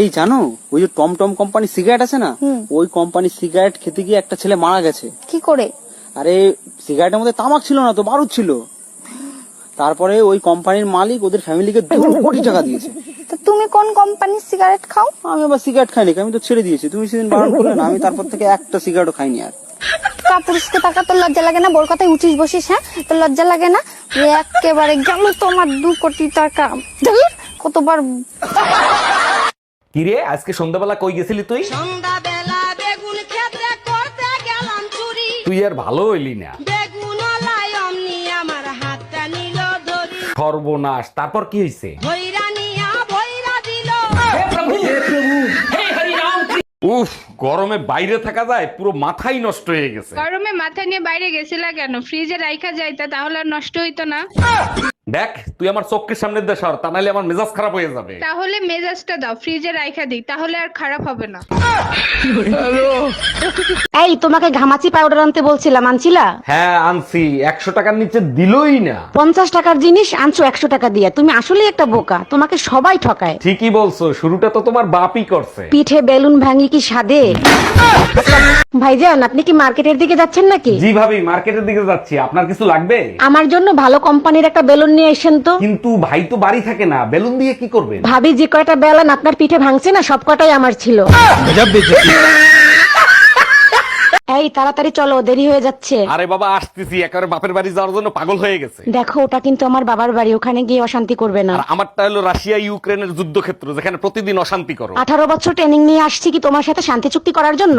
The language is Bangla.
এই জানো ওই যে টমটম কোম্পানি সিগারেট আছে না ওই কোম্পানির সিগারেট খেতে গিয়ে একটা ছেলে মারা গেছে। কি করে? আরে সিগারেটের মধ্যে তামাক ছিল না তো বারুদ ছিল। তারপরে ওই কোম্পানির মালিক ওদের ফ্যামিলিকে দু কোটি টাকা দিয়েছে। তো তুমি কোন কোম্পানির সিগারেট খাও? আমি আবার সিগারেট খাইনি আমি তো ছেড়ে দিয়েছি। তুমি সেদিন বারণ করলে না আমি তারপর থেকে একটা সিগারেটও খাইনি আর। কাপুরুষকে টাকা তোর লজ্জা লাগে না? বোর কথায় উঠিস বসিস হ্যাঁ? তোর লজ্জা লাগে না? একেবারে গেল তোমার দু কোটি টাকা। কতবার কিরে আজকে সন্ধ্যাবেলা কই গেছিলি তুই? সন্ধ্যাবেলা বেগুন ক্ষেত্রে করতে গেলাম চুরি। তুই আর ভালো হইলি না। বেগুন লাই অমনি আমার হাতটা নিল ধরি। সর্বনাশ তারপর কি হয়েছে ভৈরা উফ গরমে বাইরে থাকা যায় পুরো মাথাই নষ্ট হয়ে গেছে। গরমে মাথা নিয়ে বাইরে গেছিলা কেন? ফ্রিজে রাইখা যাইতা তাহলে আর নষ্ট হইতো না। দেখ তুই আমার চোখের সামনে দিয়ে সর তা নাহলে আমার মেজাজ খারাপ হয়ে যাবে। তাহলে মেজাজটা দাও ফ্রিজে রাইখা দিই তাহলে আর খারাপ হবে না। এই তোমাকে ঘামাচি পাউডার আনতে বলছিলাম আনছিলা? হ্যাঁ আনছি। একশো টাকার নিচে দিলই না। পঞ্চাশ টাকার জিনিস আনছো একশো টাকা দিয়ে। তুমি আসলে একটা বোকা। তোমাকে সবাই ঠকায়। ঠিকই বলছো শুরুটা তো তোমার বাপই করছে। পিঠে বেলুন ভাঙি কি ভাইজান আপনি কি মার্কেটের দিকে যাচ্ছেন নাকি? জি ভাবি মার্কেটের দিকে যাচ্ছি। আপনার কিছু লাগবে? আমার জন্য ভালো কোম্পানির একটা বেলুন নিয়ে এসেন তো? কিন্তু ভাই তো বাড়ি থাকে না বেলুন দিয়ে কি করবেন? ভাবি যে কয়টা বেলান আপনার পিঠে ভাঙছে না সব কটাই আমার ছিল। এই তাড়াতাড়ি চলো দেরি হয়ে যাচ্ছে। আরে বাবা আসতেছি একেবারে বাপের বাড়ি যাওয়ার জন্য পাগল হয়ে গেছে। দেখো ওটা কিন্তু আমার বাবার বাড়ি ওখানে গিয়ে অশান্তি করবে না। আর আমারটা হলো রাশিয়া ইউক্রেনের যুদ্ধক্ষেত্র যেখানে প্রতিদিন অশান্তি করো। আঠারো বছর ট্রেনিং নিয়ে আসছি কি তোমার সাথে শান্তি চুক্তি করার জন্য?